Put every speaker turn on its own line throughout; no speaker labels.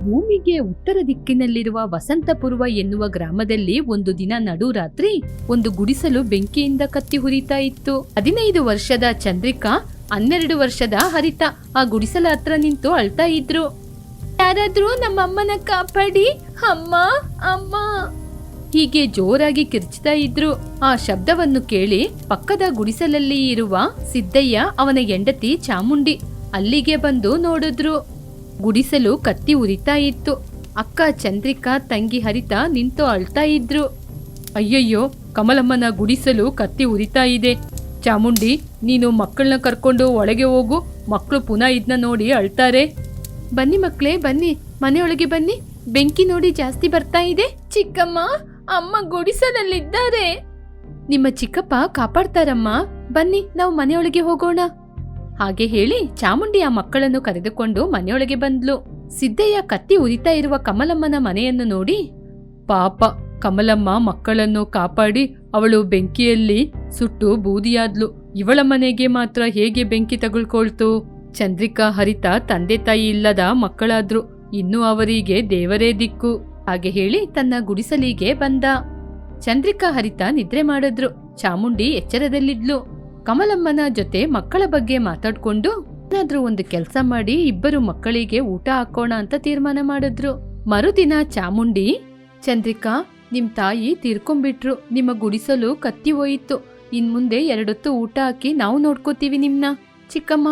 ಭೂಮಿಗೆ ಉತ್ತರ ದಿಕ್ಕಿನಲ್ಲಿರುವ ವಸಂತಪುರ್ವ ಎನ್ನುವ ಗ್ರಾಮದಲ್ಲಿ ಒಂದು ದಿನ ನಡುರಾತ್ರಿ ಒಂದು ಗುಡಿಸಲು ಬೆಂಕಿಯಿಂದ ಕತ್ತಿ ಹುರಿತಾ ಇತ್ತು. ಹದಿನೈದು ವರ್ಷದ ಚಂದ್ರಿಕಾ, ಹನ್ನೆರಡು ವರ್ಷದ ಹರಿತ ಆ ಗುಡಿಸಲ ಹತ್ರ ನಿಂತು ಅಳ್ತಾ ಇದ್ರು. ಯಾರಾದ್ರೂ ನಮ್ಮಮ್ಮನ ಕಾಪಾಡಿ. ಅಮ್ಮ ಅಮ್ಮ. ಹೀಗೆ ಜೋರಾಗಿ ಕಿರ್ಚ್ತಾ ಇದ್ರು. ಆ ಶಬ್ದವನ್ನು ಕೇಳಿ ಪಕ್ಕದ ಗುಡಿಸಲಲ್ಲಿ ಇರುವ ಸಿದ್ದಯ್ಯ ಅವನ ಹೆಂಡತಿ ಚಾಮುಂಡಿ ಅಲ್ಲಿಗೆ ಬಂದು ನೋಡಿದ್ರು. ಗುಡಿಸಲು ಕತ್ತಿ ಉರಿತಾ ಇತ್ತು. ಅಕ್ಕ ಚಂದ್ರಿಕಾ, ತಂಗಿ ಹರಿತ ನಿಂತು ಅಳ್ತಾ ಇದ್ರು. ಅಯ್ಯಯ್ಯೋ, ಕಮಲಮ್ಮನ ಗುಡಿಸಲು ಕತ್ತಿ ಉರಿತಾ ಇದೆ. ಚಾಮುಂಡಿ, ನೀನು ಮಕ್ಕಳನ್ನ ಕರ್ಕೊಂಡು ಒಳಗೆ ಹೋಗು. ಮಕ್ಕಳು ಪುನಃ ಇದನ್ನ ನೋಡಿ ಅಳ್ತಾರೆ. ಬನ್ನಿ ಮಕ್ಕಳೇ ಬನ್ನಿ. ಮನೆಯೊಳಗೆ ಬನ್ನಿ. ಬೆಂಕಿ ನೋಡಿ ಜಾಸ್ತಿ ಬರ್ತಾ ಇದೆ. ಚಿಕ್ಕಮ್ಮ, ಅಮ್ಮ ಗುಡಿಸಲಲ್ಲಿದ್ದಾರೆ. ನಿಮ್ಮ ಚಿಕ್ಕಪ್ಪ ಕಾಪಾಡ್ತಾರಮ್ಮ. ಬನ್ನಿ, ನಾವು ಮನೆಯೊಳಗೆ ಹೋಗೋಣ. ಹಾಗೆ ಹೇಳಿ ಚಾಮುಂಡಿ ಆ ಮಕ್ಕಳನ್ನು ಕರೆದುಕೊಂಡು ಮನೆಯೊಳಗೆ ಬಂದ್ಲು. ಸಿದ್ದಯ್ಯ ಕತ್ತಿ ಉರಿತಾ ಇರುವ ಕಮಲಮ್ಮನ ಮನೆಯನ್ನು ನೋಡಿ, ಪಾಪ, ಕಮಲಮ್ಮ ಮಕ್ಕಳನ್ನು ಕಾಪಾಡಿ ಅವಳು ಬೆಂಕಿಯಲ್ಲಿ ಸುಟ್ಟು ಬೂದಿಯಾದ್ಲು. ಇವಳ ಮನೆಗೆ ಮಾತ್ರ ಹೇಗೆ ಬೆಂಕಿ ತಗೊಳ್ಕೊಳ್ತು ಚಂದ್ರಿಕಾ ಹರಿತ ತಂದೆ ತಾಯಿ ಇಲ್ಲದ ಮಕ್ಕಳಾದ್ರು, ಇನ್ನು ಅವರಿಗೆ ದೇವರೇ ದಿಕ್ಕು. ಹಾಗೆ ಹೇಳಿ ತನ್ನ ಗುಡಿಸಲಿಗೆ ಬಂದ. ಚಂದ್ರಿಕಾ ಹರಿತ ನಿದ್ರೆ ಮಾಡಿದ್ರು. ಚಾಮುಂಡಿ ಎಚ್ಚರದಲ್ಲಿದ್ಲು. ಕಮಲಮ್ಮನ ಜೊತೆ ಮಕ್ಕಳ ಬಗ್ಗೆ ಮಾತಾಡ್ಕೊಂಡು ಏನಾದ್ರೂ ಒಂದು ಕೆಲಸ ಮಾಡಿ ಇಬ್ಬರು ಮಕ್ಕಳಿಗೆ ಊಟ ಹಾಕೋಣ ಅಂತ ತೀರ್ಮಾನ ಮಾಡಿದ್ರು. ಮರುದಿನ ಚಾಮುಂಡಿ, ಚಂದ್ರಿಕಾ ನಿಮ್ ತಾಯಿ ತೀರ್ಕೊಂಡ್ಬಿಟ್ರು. ನಿಮ್ಮ ಗುಡಿಸಲು ಕತ್ತಿ ಹೋಯಿತು. ಇನ್ ಮುಂದೆ ಎರಡೊತ್ತು ಊಟ ಹಾಕಿ ನಾವು ನೋಡ್ಕೋತೀವಿ ನಿಮ್ನ. ಚಿಕ್ಕಮ್ಮ,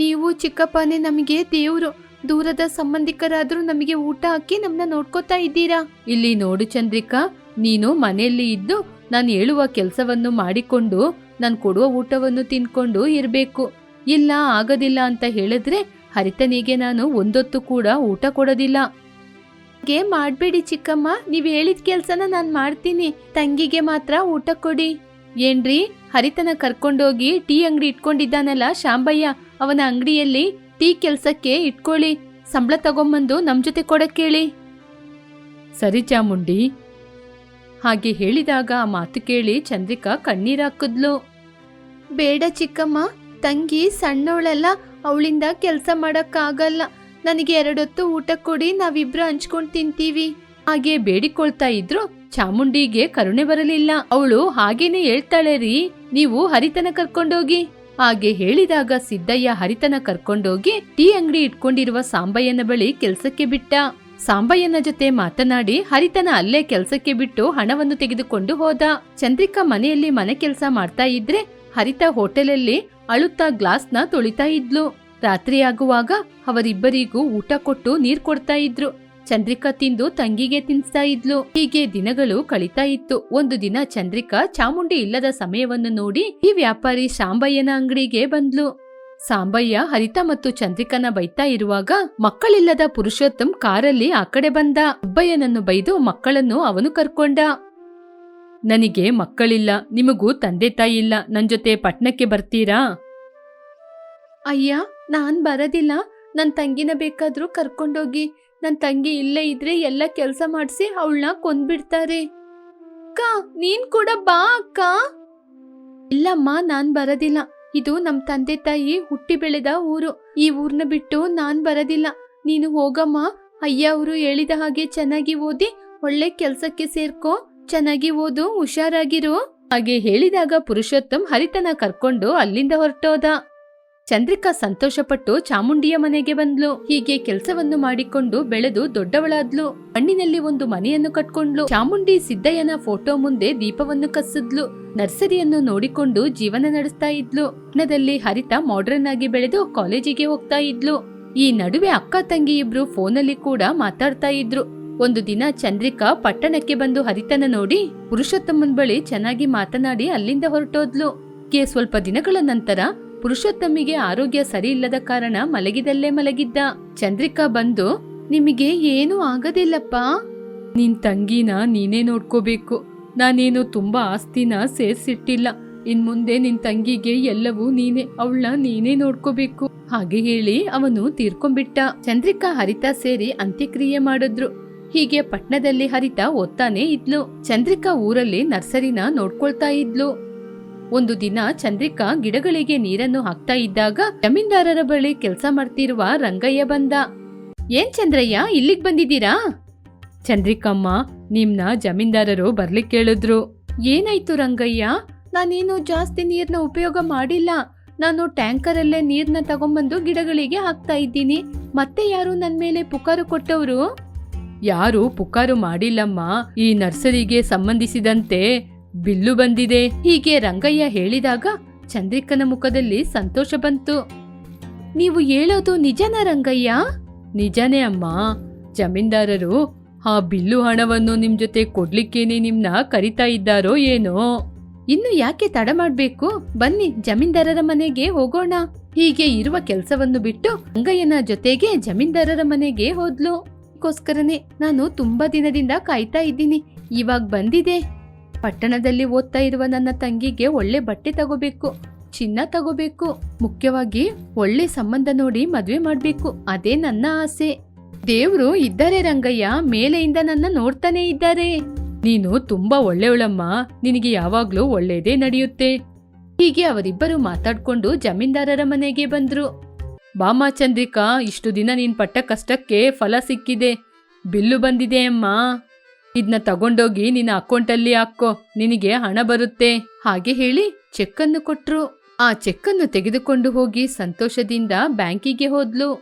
ನೀವು ಚಿಕ್ಕಪ್ಪನೇ ನಮಗೆ ದೇವ್ರು. ದೂರದ ಸಂಬಂಧಿಕರಾದ್ರೂ ನಮಗೆ ಊಟ ಹಾಕಿ ನಮ್ನ ನೋಡ್ಕೋತಾ ಇದ್ದೀರಾ? ಇಲ್ಲಿ ನೋಡು ಚಂದ್ರಿಕಾ, ನೀನು ಮನೆಯಲ್ಲಿ ಇದ್ದು ನಾನು ಹೇಳುವ ಕೆಲಸವನ್ನು ಮಾಡಿಕೊಂಡು ನಾನು ಕೊಡುವ ಊಟವನ್ನು ತಿನ್ಕೊಂಡು ಇರಬೇಕು. ಇಲ್ಲ, ಆಗೋದಿಲ್ಲ ಅಂತ ಹೇಳಿದ್ರೆ ಹರಿತನಿಗೆ ನಾನು ಒಂದೊತ್ತು ಕೂಡ ಊಟ ಕೊಡೋದಿಲ್ಲ. ಹಾಗೆ ಮಾಡಬೇಡಿ ಚಿಕ್ಕಮ್ಮ, ನೀವು ಹೇಳಿದ ಕೆಲಸನ ನಾನು ಮಾಡ್ತೀನಿ. ತಂಗಿಗೆ ಮಾತ್ರ ಊಟ ಕೊಡಿ. ಏನ್ರಿ, ಹರಿತನ ಕರ್ಕೊಂಡೋಗಿ ಟೀ ಅಂಗಡಿ ಇಟ್ಕೊಂಡಿದ್ದಾನಲ್ಲ ಶಾಂಬಯ್ಯ, ಅವನ ಅಂಗಡಿಯಲ್ಲಿ ಟೀ ಕೆಲಸಕ್ಕೆ ಇಟ್ಕೊಳ್ಳಿ. ಸಂಬಳ ತಗೊಂಬಂದು ನಮ್ಮ ಜೊತೆ ಕೊಡಕ್ಕೇಳಿ. ಸರಿ ಚಾಮುಂಡಿ ಹಾಗೆ ಹೇಳಿದಾಗ ಆ ಮಾತು ಕೇಳಿ ಚಂದ್ರಿಕಾ ಕಣ್ಣೀರಾಕಿದ್ಲು ಬೇಡ ಚಿಕ್ಕಮ್ಮ ತಂಗಿ ಸಣ್ಣವಳೆಲ್ಲ ಅವಳಿಂದ ಕೆಲಸ ಮಾಡೋಕ್ಕಾಗಲ್ಲ. ನನಗೆ ಎರಡೊತ್ತು ಊಟ ಕೊಡಿ ನಾವಿಬ್ರು ಹಂಚ್ಕೊಂಡು ತಿಂತೀವಿ. ಹಾಗೆ ಬೇಡಿಕೊಳ್ತಾ ಇದ್ರು ಚಾಮುಂಡಿಗೆ ಕರುಣೆ ಬರಲಿಲ್ಲ. ಅವಳು ಹಾಗೇನೆ ಹೇಳ್ತಾಳೆ ರೀ ನೀವು ಹರಿತನ ಕರ್ಕೊಂಡೋಗಿ. ಹಾಗೆ ಹೇಳಿದಾಗ ಸಿದ್ದಯ್ಯ ಹರಿತನ ಕರ್ಕೊಂಡೋಗಿ ಟೀ ಅಂಗಡಿ ಇಟ್ಕೊಂಡಿರುವ ಸಾಂಬಯ್ಯನ ಬಳಿ ಕೆಲ್ಸಕ್ಕೆ ಬಿಟ್ಟ. ಸಾಂಬಯ್ಯನ ಜೊತೆ ಮಾತನಾಡಿ ಹರಿತನ ಅಲ್ಲೇ ಕೆಲಸಕ್ಕೆ ಬಿಟ್ಟು ಹಣವನ್ನು ತೆಗೆದುಕೊಂಡು ಹೋದ. ಚಂದ್ರಿಕಾ ಮನೆಯಲ್ಲಿ ಮನೆ ಕೆಲಸ ಮಾಡ್ತಾ ಇದ್ರೆ ಹರಿತ ಹೋಟೆಲಲ್ಲಿ ಅಳುತ್ತಾ ಗ್ಲಾಸ್ನ ತೊಳಿತಾ ಇದ್ಲು. ರಾತ್ರಿ ಆಗುವಾಗ ಅವರಿಬ್ಬರಿಗೂ ಊಟ ಕೊಟ್ಟು ನೀರ್ ಕೊಡ್ತಾ ಇದ್ರು. ಚಂದ್ರಿಕಾ ತಿಂದು ತಂಗಿಗೆ ತಿನ್ಸ್ತಾ ಇದ್ಲು. ಹೀಗೆ ದಿನಗಳು ಕಳೀತಾ ಇತ್ತು. ಒಂದು ದಿನ ಚಂದ್ರಿಕಾ ಚಾಮುಂಡಿ ಇಲ್ಲದ ಸಮಯವನ್ನು ನೋಡಿ ಈ ವ್ಯಾಪಾರಿ ಶಾಂಬಯ್ಯನ ಅಂಗಡಿಗೆ ಬಂದ್ಲು. ಸಾಂಬಯ್ಯ, ಹರಿತ ಮತ್ತು ಚಂದ್ರಿಕನ ಬೈತಾ ಇರುವಾಗ ಮಕ್ಕಳಿಲ್ಲದ ಪುರುಷೋತ್ತಮ್ ಕಾರಲ್ಲಿ ಆ ಕಡೆ ಬಂದ. ಅಬ್ಬಯ್ಯನನ್ನು ಬೈದು ಮಕ್ಕಳನ್ನು ಅವನು ಕರ್ಕೊಂಡ. ನನಗೆ ಮಕ್ಕಳಿಲ್ಲ, ನಿಮಗೂ ತಂದೆ ತಾಯಿ ಇಲ್ಲ, ನನ್ ಜೊತೆ ಪಟ್ಣಕ್ಕೆ ಬರ್ತೀರಾ? ಅಯ್ಯ, ನಾನ್ ಬರೋದಿಲ್ಲ. ನನ್ ತಂಗಿನ ಬೇಕಾದ್ರೂ ಕರ್ಕೊಂಡೋಗಿ, ನನ್ ತಂಗಿ ಇಲ್ಲೇ ಇದ್ರೆ ಎಲ್ಲ ಕೆಲಸ ಮಾಡಿಸಿ ಅವಳನ್ನ ಕೊಂದ್ಬಿಡ್ತಾರೆ. ಅಕ್ಕ, ನೀನ್ ಕೂಡ ಬಾ, ಅಕ್ಕ. ಇಲ್ಲಮ್ಮ, ನಾನ್ ಬರೋದಿಲ್ಲ. ಇದು ನಮ್ಮ ತಂದೆ ತಾಯಿ ಹುಟ್ಟಿ ಬೆಳೆದ ಊರು. ಈ ಊರ್ನ ಬಿಟ್ಟು ನಾನ್ ಬರೋದಿಲ್ಲ. ನೀನು ಹೋಗಮ್ಮ. ಅಯ್ಯ ಅವರು ಹೇಳಿದ ಹಾಗೆ ಚೆನ್ನಾಗಿ ಓದಿ, ಒಳ್ಳೆ ಕೆಲ್ಸಕ್ಕೆ ಸೇರ್ಕೋ. ಚೆನ್ನಾಗಿ ಓದು, ಹುಷಾರಾಗಿರು. ಹಾಗೆ ಹೇಳಿದಾಗ ಪುರುಷೋತ್ತಮ್ ಹರಿತನ ಕರ್ಕೊಂಡು ಅಲ್ಲಿಂದ ಹೊರಟೋದ. ಚಂದ್ರಿಕಾ ಸಂತೋಷಪಟ್ಟು ಚಾಮುಂಡಿಯ ಮನೆಗೆ ಬಂದ್ಲು. ಹೀಗೆ ಕೆಲಸವನ್ನು ಮಾಡಿಕೊಂಡು ಬೆಳೆದು ದೊಡ್ಡವಳಾದ್ಲು. ಮಣ್ಣಿನಲ್ಲಿ ಒಂದು ಮನೆಯನ್ನು ಕಟ್ಕೊಂಡ್ಲು. ಚಾಮುಂಡಿ ಸಿದ್ದಯ್ಯನ ಫೋಟೋ ಮುಂದೆ ದೀಪವನ್ನು ಕಸಿದ್ಲು ನರ್ಸರಿಯನ್ನು ನೋಡಿಕೊಂಡು ಜೀವನ ನಡೆಸ್ತಾ ಇದ್ಲು. ನದಲ್ಲಿ ಹರಿತ ಮಾಡ್ರನ್ ಆಗಿ ಬೆಳೆದು ಕಾಲೇಜಿಗೆ ಹೋಗ್ತಾ ಇದ್ಲು. ಈ ನಡುವೆ ಅಕ್ಕ ತಂಗಿ ಇಬ್ರು ಫೋನಲ್ಲಿ ಕೂಡ ಮಾತಾಡ್ತಾ ಇದ್ರು. ಒಂದು ದಿನ ಚಂದ್ರಿಕಾ ಪಟ್ಟಣಕ್ಕೆ ಬಂದು ಹರಿತನ ನೋಡಿ ಪುರುಷೋತ್ತಮನ್ ಬಳಿ ಚೆನ್ನಾಗಿ ಮಾತನಾಡಿ ಅಲ್ಲಿಂದ ಹೊರಟೋದ್ಲು. ಕೆ ಸ್ವಲ್ಪ ದಿನಗಳ ನಂತರ ಪುರುಷೋತ್ತಮಿಗೆ ಆರೋಗ್ಯ ಸರಿಯಿಲ್ಲದ ಕಾರಣ ಮಲಗಿದಲ್ಲೇ ಮಲಗಿದ್ದ. ಚಂದ್ರಿಕಾ ಬಂದು, ನಿಮಗೆ ಏನೂ ಆಗದಿಲ್ಲಪ್ಪ. ನಿನ್ ತಂಗಿನ ನೀನೇ ನೋಡ್ಕೋಬೇಕು. ನಾನೇನು ತುಂಬಾ ಆಸ್ತಿನ ಸೇರ್ಸಿಟ್ಟಿಲ್ಲ. ಇನ್ ಮುಂದೆ ನಿನ್ ತಂಗಿಗೆ ಎಲ್ಲವೂ ನೀನೆ ಅವಳ ನೀನೇ ನೋಡ್ಕೋಬೇಕು. ಹಾಗೆ ಹೇಳಿ ಅವನು ತೀರ್ಕೊಂಡ್ಬಿಟ್ಟ. ಚಂದ್ರಿಕಾ ಹರಿತಾ ಸೇರಿ ಅಂತ್ಯಕ್ರಿಯೆ ಮಾಡಿದ್ರು. ಹೀಗೆ ಪಟ್ನದಲ್ಲಿ ಹರಿತಾ ಓದ್ತಾನೆ ಇದ್ಲು. ಚಂದ್ರಿಕಾ ಊರಲ್ಲಿ ನರ್ಸರಿನ ನೋಡ್ಕೊಳ್ತಾ ಇದ್ಲು. ಒಂದು ದಿನ ಚಂದ್ರಿಕಾ ಗಿಡಗಳಿಗೆ ನೀರನ್ನು ಹಾಕ್ತಾ ಇದ್ದಾಗ ಜಮೀನ್ದಾರರ ಬಳಿ ಕೆಲಸ ಮಾಡ್ತಿರುವ ರಂಗಯ್ಯ ಬಂದ. ಏನ್ ಚಂದ್ರಯ್ಯ, ಇಲ್ಲಿಗ್ ಬಂದಿದ್ದೀರಾ? ಚಂದ್ರಿಕಮ್ಮ, ನಿಮ್ನ ಜಮೀನ್ದಾರರು ಬರ್ಲಿಕ್ಕೆ ಹೇಳಿದ್ರು ಏನಾಯ್ತು ರಂಗಯ್ಯ? ನಾನೇನು ಜಾಸ್ತಿ ನೀರ್ನ ಉಪಯೋಗ ಮಾಡಿಲ್ಲ. ನಾನು ಟ್ಯಾಂಕರಲ್ಲೇ ನೀರ್ನ ತಗೊಂಬಂದು ಗಿಡಗಳಿಗೆ ಹಾಕ್ತಾ ಇದ್ದೀನಿ. ಮತ್ತೆ ಯಾರು ನನ್ನ ಮೇಲೆ ಪುಕಾರು ಕೊಟ್ಟವರು? ಯಾರು ಪುಕಾರು ಮಾಡಿಲ್ಲಮ್ಮ. ಈ ನರ್ಸರಿಗೆ ಸಂಬಂಧಿಸಿದಂತೆ ಬಿಲ್ಲು ಬಂದಿದೆ. ಹೀಗೆ ರಂಗಯ್ಯ ಹೇಳಿದಾಗ ಚಂದ್ರಿಕನ ಮುಖದಲ್ಲಿ ಸಂತೋಷ ಬಂತು. ನೀವು ಹೇಳೋದು ನಿಜನ ರಂಗಯ್ಯ? ನಿಜನೇ ಅಮ್ಮ. ಜಮೀನ್ದಾರರು ಆ ಬಿಲ್ಲು ಹಣವನ್ನು ನಿಮ್ ಜೊತೆ ಕೊಡ್ಲಿಕ್ಕೇನೆ ನಿಮ್ನ ಕರಿತಾ ಇದ್ದಾರೋ ಏನೋ. ಇನ್ನು ಯಾಕೆ ತಡ ಮಾಡ್ಬೇಕು? ಬನ್ನಿ ಜಮೀನ್ದಾರರ ಮನೆಗೆ ಹೋಗೋಣ. ಹೀಗೆ ಇರುವ ಕೆಲಸವನ್ನು ಬಿಟ್ಟು ರಂಗಯ್ಯನ ಜೊತೆಗೆ ಜಮೀನ್ದಾರರ ಮನೆಗೆ ಹೋದ್ಲು. ನಾನು ತುಂಬಾ ದಿನದಿಂದ ಕಾಯ್ತಾ ಇದ್ದೀನಿ. ಇವಾಗ ಬಂದಿದೆ. ಪಟ್ಟಣದಲ್ಲಿ ಓದ್ತಾ ಇರುವ ನನ್ನ ತಂಗಿಗೆ ಒಳ್ಳೆ ಬಟ್ಟೆ ತಗೋಬೇಕು, ಚಿನ್ನ ತಗೋಬೇಕು, ಮುಖ್ಯವಾಗಿ ಒಳ್ಳೆ ಸಂಬಂಧ ನೋಡಿ ಮದುವೆ ಮಾಡ್ಬೇಕು, ಅದೇ ನನ್ನ ಆಸೆ. ದೇವ್ರು ಇದ್ದಾರೆ ರಂಗಯ್ಯ, ಮೇಲೆಯಿಂದ ನನ್ನ ನೋಡ್ತಾನೆ ಇದ್ದಾರೆ. ನೀನು ತುಂಬಾ ಒಳ್ಳೆಯವಳಮ್ಮ, ನಿನಗೆ ಯಾವಾಗ್ಲೂ ಒಳ್ಳೇದೇ ನಡೆಯುತ್ತೆ. ಹೀಗೆ ಅವರಿಬ್ಬರು ಮಾತಾಡ್ಕೊಂಡು ಜಮೀನ್ದಾರರ ಮನೆಗೆ ಬಂದ್ರು. ಬಾಮಾ ಚಂದ್ರಿಕಾ, ಇಷ್ಟು ದಿನ ನೀನ್ ಪಟ್ಟ ಕಷ್ಟಕ್ಕೆ ಫಲ ಸಿಕ್ಕಿದೆ. ಬಿಲ್ಲು ಬಂದಿದೆ ಅಮ್ಮ. ಇದನ್ನ ತಗೊಂಡೋಗಿ ನಿನ್ನ ಅಕೌಂಟಲ್ಲಿ ಹಾಕೋ, ನಿನಗೆ ಹಣ ಬರುತ್ತೆ. ಹಾಗೆ ಹೇಳಿ ಚೆಕ್ ಅನ್ನು ಕೊಟ್ರು. ಆ ಚೆಕ್ ಅನ್ನು ತೆಗೆದುಕೊಂಡು ಹೋಗಿ ಸಂತೋಷದಿಂದ ಬ್ಯಾಂಕಿಗೆ ಹೋದ್ಲು.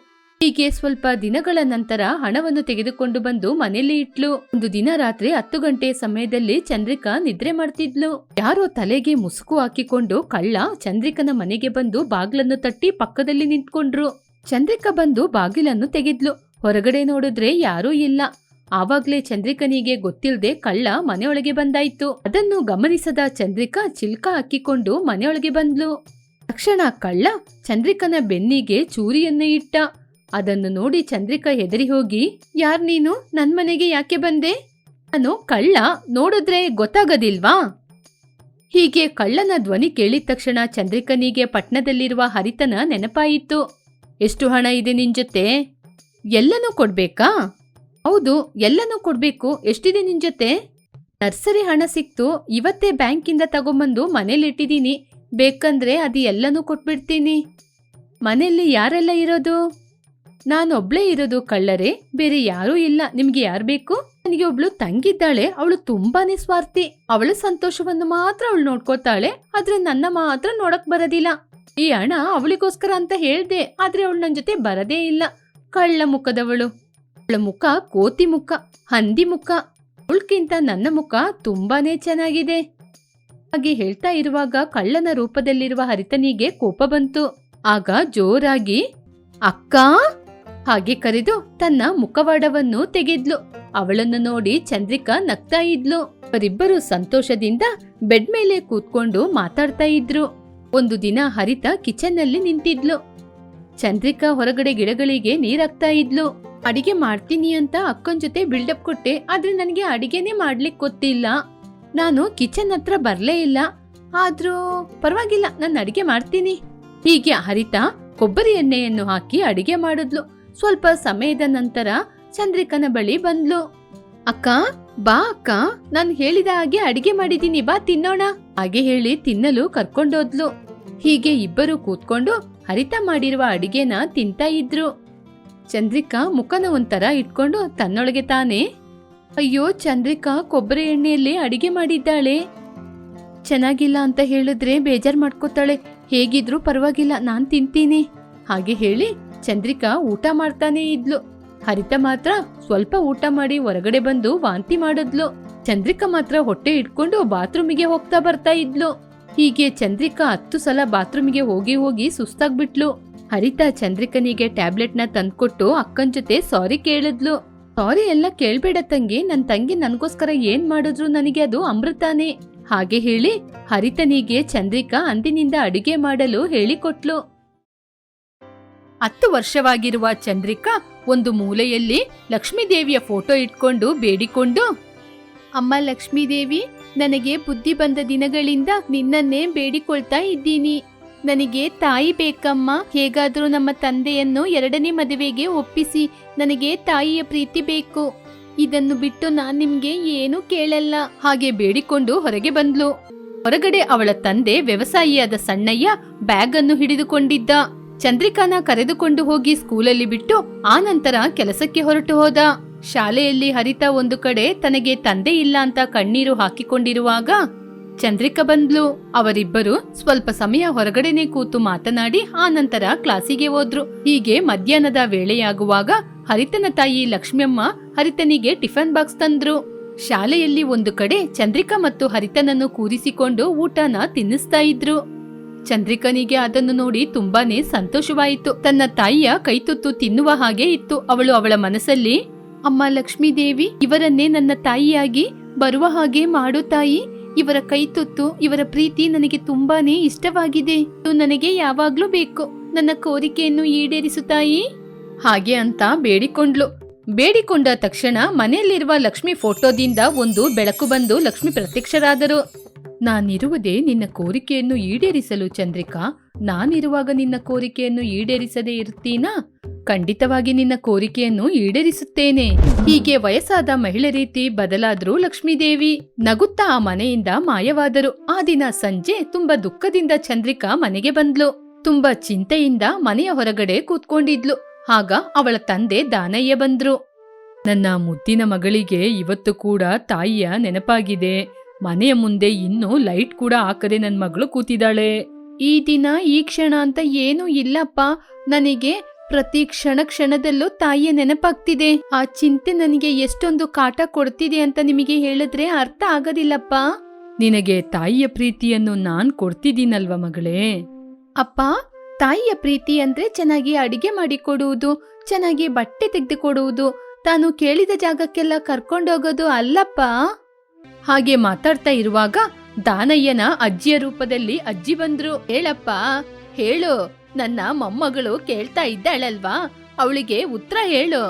ಹೀಗೆ ಸ್ವಲ್ಪ ದಿನಗಳ ನಂತರ ಹಣವನ್ನು ತೆಗೆದುಕೊಂಡು ಬಂದು ಮನೆಯಲ್ಲಿ ಇಟ್ಲು. ಒಂದು ದಿನ ರಾತ್ರಿ ಹತ್ತು ಗಂಟೆ ಸಮಯದಲ್ಲಿ ಚಂದ್ರಿಕಾ ನಿದ್ರೆ ಮಾಡ್ತಿದ್ಲು. ಯಾರೋ ತಲೆಗೆ ಮುಸುಕು ಹಾಕಿಕೊಂಡು ಕಳ್ಳ ಚಂದ್ರಿಕನ ಮನೆಗೆ ಬಂದು ಬಾಗಿಲನ್ನು ತಟ್ಟಿ ಪಕ್ಕದಲ್ಲಿ ನಿಂತ್ಕೊಂಡ್ರು. ಚಂದ್ರಿಕಾ ಬಂದು ಬಾಗಿಲನ್ನು ತೆಗೆದ್ಲು. ಹೊರಗಡೆ ನೋಡಿದ್ರೆ ಯಾರೂ ಇಲ್ಲ. ಆವಾಗ್ಲೇ ಚಂದ್ರಿಕನಿಗೆ ಗೊತ್ತಿಲ್ಲದೆ ಕಳ್ಳ ಮನೆಯೊಳಗೆ ಬಂದಾಯ್ತು. ಅದನ್ನು ಗಮನಿಸದ ಚಂದ್ರಿಕಾ ಚಿಲ್ಕ ಹಾಕಿಕೊಂಡು ಮನೆಯೊಳಗೆ ಬಂದ್ಲು. ತಕ್ಷಣ ಕಳ್ಳ ಚಂದ್ರಿಕನ ಬೆನ್ನಿಗೆ ಚೂರಿಯನ್ನು ಇಟ್ಟ. ಅದನ್ನು ನೋಡಿ ಚಂದ್ರಿಕಾ ಹೆದರಿ ಹೋಗಿ, ಯಾರ್ ನೀನು? ನನ್ ಮನೆಗೆ ಯಾಕೆ ಬಂದೆ? ನಾನು ಕಳ್ಳ ನೋಡಿದ್ರೆ ಗೊತ್ತಾಗದಿಲ್ವಾ? ಹೀಗೆ ಕಳ್ಳನ ಧ್ವನಿ ಕೇಳಿದ ತಕ್ಷಣ ಚಂದ್ರಿಕನಿಗೆ ಪಟ್ನದಲ್ಲಿರುವ ಹರಿತನ ನೆನಪಾಯಿತು. ಎಷ್ಟು ಹಣ ಇದೆ ನಿನ್ ಜೊತೆ? ಎಲ್ಲನೂ ಕೊಡ್ಬೇಕಾ? ಹೌದು, ಎಲ್ಲನೂ ಕೊಡ್ಬೇಕು. ಎಷ್ಟಿದೆ ನಿನ್ ಜೊತೆ? ನರ್ಸರಿ ಹಣ ಸಿಕ್ತು. ಇವತ್ತೇ ಬ್ಯಾಂಕಿಂದ ತಗೊಂಬಂದು ಮನೇಲಿಟ್ಟಿದ್ದೀನಿ ಬೇಕಂದ್ರೆ ಅದು ಎಲ್ಲನೂ ಕೊಟ್ಬಿಡ್ತೀನಿ. ಮನೆಯಲ್ಲಿ ಯಾರೆಲ್ಲ ಇರೋದು? ನಾನೊಬ್ಳೇ ಇರೋದು ಕಳ್ಳರೆ. ಬೇರೆ ಯಾರೂ ಇಲ್ಲ. ನಿಮ್ಗೆ ಯಾರು ಬೇಕು? ನನಗೆ ಒಬ್ಳು ತಂಗಿದ್ದಾಳೆ. ಅವಳು ತುಂಬಾನೇ ಸ್ವಾರ್ಥಿ. ಅವಳ ಸಂತೋಷವನ್ನು ಮಾತ್ರ ಅವಳು ನೋಡ್ಕೋತಾಳೆ ಆದ್ರೆ ನನ್ನ ಮಾತ್ರ ನೋಡಕ್ ಬರೋದಿಲ್ಲ. ಈ ಹಣ ಅವಳಿಗೋಸ್ಕರ ಅಂತ ಹೇಳ್ದೆ. ಆದ್ರೆ ಅವಳು ನನ್ನ ಜೊತೆ ಬರದೇ ಇಲ್ಲ. ಕಳ್ಳ ಮುಖದವಳು. ಅವಳ ಮುಖ, ಕೋತಿ ಮುಖ, ಹಂದಿ ಮುಖ ಅವಳ್ಕಿಂತ ನನ್ನ ಮುಖ ತುಂಬಾನೇ ಚೆನ್ನಾಗಿದೆ. ಹಾಗೆ ಹೇಳ್ತಾ ಇರುವಾಗ ಕಳ್ಳನ ರೂಪದಲ್ಲಿರುವ ಹರಿತನಿಗೆ ಕೋಪ ಬಂತು. ಆಗ ಜೋರಾಗಿ, ಅಕ್ಕ! ಹಾಗೆ ಕರೆದು ತನ್ನ ಮುಖವಾಡವನ್ನು ತೆಗೆದ್ಲು. ಅವಳನ್ನು ನೋಡಿ ಚಂದ್ರಿಕಾ ನಗ್ತಾ ಇದ್ಲು. ಅವರಿಬ್ಬರು ಸಂತೋಷದಿಂದ ಬೆಡ್ ಮೇಲೆ ಕೂತ್ಕೊಂಡು ಮಾತಾಡ್ತಾ ಇದ್ರು. ಒಂದು ದಿನ ಹರಿತ ಕಿಚನ್ನಲ್ಲಿ ನಿಂತಿದ್ಲು. ಚಂದ್ರಿಕಾ ಹೊರಗಡೆ ಗಿಡಗಳಿಗೆ ನೀರಾಕ್ತಾ ಇದ್ಲು. ಅಡಿಗೆ ಮಾಡ್ತೀನಿ ಅಂತ ಅಕ್ಕನ ಜೊತೆ ಬಿಲ್ಡಪ್ ಕೊಟ್ಟೆ, ಆದ್ರೆ ನನಗೆ ಅಡಿಗೆನೆ ಮಾಡ್ಲಿಕ್ಕೆ ಗೊತ್ತಿಲ್ಲ. ನಾನು ಕಿಚನ್ ಹತ್ರ ಬರ್ಲೇ ಇಲ್ಲ. ಆದ್ರೂ ಪರವಾಗಿಲ್ಲ, ನಾನು ಅಡಿಗೆ ಮಾಡ್ತೀನಿ. ಹೀಗೆ ಹರಿತಾ ಕೊಬ್ಬರಿ ಎಣ್ಣೆಯನ್ನು ಹಾಕಿ ಅಡಿಗೆ ಮಾಡಿದ್ಲು. ಸ್ವಲ್ಪ ಸಮಯದ ನಂತರ ಚಂದ್ರಿಕನ ಬಳಿ ಬಂದ್ಲು. ಅಕ್ಕ, ಬಾ ಅಕ್ಕ, ನಾನು ಹೇಳಿದ ಹಾಗೆ ಅಡಿಗೆ ಮಾಡಿದ್ದೀನಿ, ಬಾ ತಿನ್ನೋಣ. ಹಾಗೆ ಹೇಳಿ ತಿನ್ನಲು ಕರ್ಕೊಂಡೋದ್ಲು. ಹೀಗೆ ಇಬ್ಬರು ಕೂತ್ಕೊಂಡು ಹರಿತ ಮಾಡಿರುವ ಅಡಿಗೆನ ತಿಂತಾ ಇದ್ರು. ಚಂದ್ರಿಕಾ ಮುಖನ ಒಂಥರ ಇಟ್ಕೊಂಡು ತನ್ನೊಳಗೆ ತಾನೇ, ಅಯ್ಯೋ ಚಂದ್ರಿಕಾ, ಕೊಬ್ಬರಿ ಎಣ್ಣೆಯಲ್ಲಿ ಅಡಿಗೆ ಮಾಡಿದ್ದಾಳೆ. ಚೆನ್ನಾಗಿಲ್ಲ ಅಂತ ಹೇಳಿದ್ರೆ ಬೇಜಾರ್ ಮಾಡ್ಕೋತಾಳೆ. ಹೇಗಿದ್ರೂ ಪರವಾಗಿಲ್ಲ, ನಾನು ತಿಂತೀನಿ. ಹಾಗೆ ಹೇಳಿ ಚಂದ್ರಿಕಾ ಊಟ ಮಾಡ್ತಾನೇ ಇದ್ಲು. ಹರಿತ ಮಾತ್ರ ಸ್ವಲ್ಪ ಊಟ ಮಾಡಿ ಹೊರಗಡೆ ಬಂದು ವಾಂತಿ ಮಾಡಿದ್ಲು. ಚಂದ್ರಿಕಾ ಮಾತ್ರ ಹೊಟ್ಟೆ ಇಟ್ಕೊಂಡು ಬಾತ್ರೂಮಿಗೆ ಹೋಗ್ತಾ ಬರ್ತಾ ಇದ್ಲು. ಹೀಗೆ ಚಂದ್ರಿಕಾ ಹತ್ತು ಸಲ ಬಾತ್ರೂಮಿಗೆ ಹೋಗಿ ಹೋಗಿ ಸುಸ್ತಾಗ್ಬಿಟ್ಲು. ಹರಿತಾ ಚಂದ್ರಿಕನಿಗೆ ಟ್ಯಾಬ್ಲೆಟ್ನ ತಂದ್ಕೊಟ್ಟು ಅಕ್ಕನ್ ಜೊತೆ ಸಾರಿ ಕೇಳಿದ್ಲು. ಸಾರಿ ಎಲ್ಲ ಕೇಳ್ಬೇಡ ತಂಗಿ, ನನ್ ತಂಗಿ ನನ್ಗೋಸ್ಕರ ಏನ್ ಮಾಡಿದ್ರು ನನಗೆ ಅದು ಅಮೃತಾನೇ. ಹಾಗೆ ಹೇಳಿ ಹರಿತನಿಗೆ ಚಂದ್ರಿಕಾ ಅಂದಿನಿಂದ ಅಡಿಗೆ ಮಾಡಲು ಹೇಳಿಕೊಟ್ಲು. ಹತ್ತು ವರ್ಷವಾಗಿರುವ ಚಂದ್ರಿಕಾ ಒಂದು ಮೂಲೆಯಲ್ಲಿ ಲಕ್ಷ್ಮೀದೇವಿಯ ಫೋಟೋ ಇಟ್ಕೊಂಡು ಬೇಡಿಕೊಂಡು, ಅಮ್ಮ ಲಕ್ಷ್ಮೀದೇವಿ ನನಗೆ ಬುದ್ಧಿ ಬಂದ ದಿನಗಳಿಂದ ನಿನ್ನನ್ನೇ ಬೇಡಿಕೊಳ್ತಾ ಇದ್ದೀನಿ. ನನಗೆ ತಾಯಿ ಬೇಕಮ್ಮ. ಹೇಗಾದರೂ ನಮ್ಮ ತಂದೆಯನ್ನು ಎರಡನೇ ಮದುವೆಗೆ ಒಪ್ಪಿಸಿ. ನನಗೆ ತಾಯಿಯ ಪ್ರೀತಿ ಬೇಕು. ಇದನ್ನು ಬಿಟ್ಟು ನಾನ್ ನಿಮ್ಗೆ ಏನು ಕೇಳಲ್ಲ. ಹಾಗೆ ಬೇಡಿಕೊಂಡು ಹೊರಗೆ ಬಂದ್ಲು. ಹೊರಗಡೆ ಅವಳ ತಂದೆ ವ್ಯವಸಾಯಿಯಾದ ಸಣ್ಣಯ್ಯ ಬ್ಯಾಗ್ ಅನ್ನು ಹಿಡಿದುಕೊಂಡಿದ್ದ. ಚಂದ್ರಿಕಾನ ಕರೆದುಕೊಂಡು ಹೋಗಿ ಸ್ಕೂಲಲ್ಲಿ ಬಿಟ್ಟು ಆ ನಂತರ ಕೆಲಸಕ್ಕೆ ಹೊರಟು ಹೋದ. ಶಾಲೆಯಲ್ಲಿ ಹರಿತ ಒಂದು ಕಡೆ ತನಗೆ ತಂದೆ ಇಲ್ಲ ಅಂತ ಕಣ್ಣೀರು ಹಾಕಿಕೊಂಡಿರುವಾಗ ಚಂದ್ರಿಕಾ ಬಂದ್ಲು. ಅವರಿಬ್ಬರು ಸ್ವಲ್ಪ ಸಮಯ ಹೊರಗಡೆನೆ ಕೂತು ಮಾತನಾಡಿ ಆ ನಂತರ ಕ್ಲಾಸಿಗೆ ಹೋದ್ರು. ಹೀಗೆ ಮಧ್ಯಾಹ್ನದ ವೇಳೆಯಾಗುವಾಗ ಹರಿತನ ತಾಯಿ ಲಕ್ಷ್ಮಮ್ಮ ಹರಿತನಿಗೆ ಟಿಫನ್ ಬಾಕ್ಸ್ ತಂದ್ರು. ಶಾಲೆಯಲ್ಲಿ ಒಂದು ಕಡೆ ಚಂದ್ರಿಕಾ ಮತ್ತು ಹರಿತನನ್ನು ಕೂರಿಸಿಕೊಂಡು ಊಟನ ತಿನ್ನಿಸ್ತಾ ಇದ್ರು. ಚಂದ್ರಿಕನಿಗೆ ಅದನ್ನು ನೋಡಿ ತುಂಬಾನೇ ಸಂತೋಷವಾಯಿತು. ತನ್ನ ತಾಯಿಯ ಕೈತುತ್ತು ತಿನ್ನುವ ಹಾಗೆ ಇತ್ತು. ಅವಳು ಅವಳ ಮನಸ್ಸಲ್ಲಿ ಅಮ್ಮ ಲಕ್ಷ್ಮೀದೇವಿ, ಇವರನ್ನೇ ನನ್ನ ತಾಯಿಯಾಗಿ ಬರುವ ಹಾಗೆ ಮಾಡು ತಾಯಿ. ಇವರ ಕೈತುತ್ತು ಇವರ ಪ್ರೀತಿ ನನಗೆ ತುಂಬಾನೇ ಇಷ್ಟವಾಗಿದೆ. ನನಗೆ ಯಾವಾಗ್ಲೂ ಬೇಕು. ನನ್ನ ಕೋರಿಕೆಯನ್ನು ಈಡೇರಿಸು ತಾಯಿ. ಹಾಗೆ ಅಂತ ಬೇಡಿಕೊಂಡ್ಲು. ಬೇಡಿಕೊಂಡ ತಕ್ಷಣ ಮನೆಯಲ್ಲಿರುವ ಲಕ್ಷ್ಮಿ ಫೋಟೋದಿಂದ ಒಂದು ಬೆಳಕು ಬಂದು ಲಕ್ಷ್ಮಿ ಪ್ರತ್ಯಕ್ಷರಾದರು. ನಾನಿರುವುದೇ ನಿನ್ನ ಕೋರಿಕೆಯನ್ನು ಈಡೇರಿಸಲು ಚಂದ್ರಿಕಾ. ನಾನಿರುವಾಗ ನಿನ್ನ ಕೋರಿಕೆಯನ್ನು ಈಡೇರಿಸದೇ ಇರ್ತೀನಾ ಖಂಡಿತವಾಗಿ ನಿನ್ನ ಕೋರಿಕೆಯನ್ನು ಈಡೇರಿಸುತ್ತೇನೆ. ಹೀಗೆ ವಯಸ್ಸಾದ ಮಹಿಳೆ ರೀತಿ ಬದಲಾದ್ರು ಲಕ್ಷ್ಮೀದೇವಿ ನಗುತ್ತಾ ಆ ಮನೆಯಿಂದ ಮಾಯವಾದರು. ಆ ದಿನ ಸಂಜೆ ತುಂಬಾ ದುಃಖದಿಂದ ಚಂದ್ರಿಕಾ ಮನೆಗೆ ಬಂದ್ಲು. ತುಂಬಾ ಚಿಂತೆಯಿಂದ ಮನೆಯ ಹೊರಗಡೆ ಕೂತ್ಕೊಂಡಿದ್ಲು. ಆಗ ಅವಳ ತಂದೆ ದಾನಯ್ಯ ಬಂದ್ರು. ನನ್ನ ಮುದ್ದಿನ ಮಗಳಿಗೆ ಇವತ್ತು ಕೂಡ ತಾಯಿಯ ನೆನಪಾಗಿದೆ. ಮನೆಯ ಮುಂದೆ ಇನ್ನೂ ಲೈಟ್ ಕೂಡ ಹಾಕದೆ ನನ್ನ ಮಗಳು ಕೂತಿದ್ದಾಳೆ. ಈ ದಿನ ಈ ಕ್ಷಣ ಅಂತ ಏನೂ ಇಲ್ಲಪ್ಪ. ನನಗೆ ಪ್ರತಿ ಕ್ಷಣ ಕ್ಷಣದಲ್ಲೂ ತಾಯಿಯ ನೆನಪಾಗ್ತಿದೆ. ಆ ಚಿಂತೆ ನನಗೆ ಎಷ್ಟೊಂದು ಕಾಟ ಕೊಡ್ತಿದೆ ಅಂತ ನಿಮಗೆ ಹೇಳಿದ್ರೆ ಅರ್ಥ ಆಗೋದಿಲ್ಲಪ್ಪ. ನಿನಗೆ ತಾಯಿಯ ಪ್ರೀತಿಯನ್ನು ನಾನ್ ಕೊಡ್ತಿದ್ದೀನಲ್ವ ಮಗಳೇ? ಅಪ್ಪ ತಾಯಿಯ ಪ್ರೀತಿ ಅಂದ್ರೆ ಚೆನ್ನಾಗಿ ಅಡಿಗೆ ಮಾಡಿಕೊಡುವುದು ಚೆನ್ನಾಗಿ ಬಟ್ಟೆ ತೆಗೆದುಕೊಡುವುದು ತಾನು ಕೇಳಿದ ಜಾಗಕ್ಕೆಲ್ಲ ಕರ್ಕೊಂಡೋಗೋದು ಅಲ್ಲಪ್ಪ. ಹಾಗೆ ಮಾತಾಡ್ತಾ ಇರುವಾಗ ದಾನಯ್ಯನ ಅಜ್ಜಿಯ ರೂಪದಲ್ಲಿ ಅಜ್ಜಿ ಬಂದ್ರು ಹೇಳಪ್ಪ ಹೇಳು ನನ್ನ ಮೊಮ್ಮಗಳು ಕೇಳ್ತಾ ಇದ್ದಾಳಲ್ವಾ? ಅವಳಿಗೆ ಉತ್ತರ ಹೇಳು.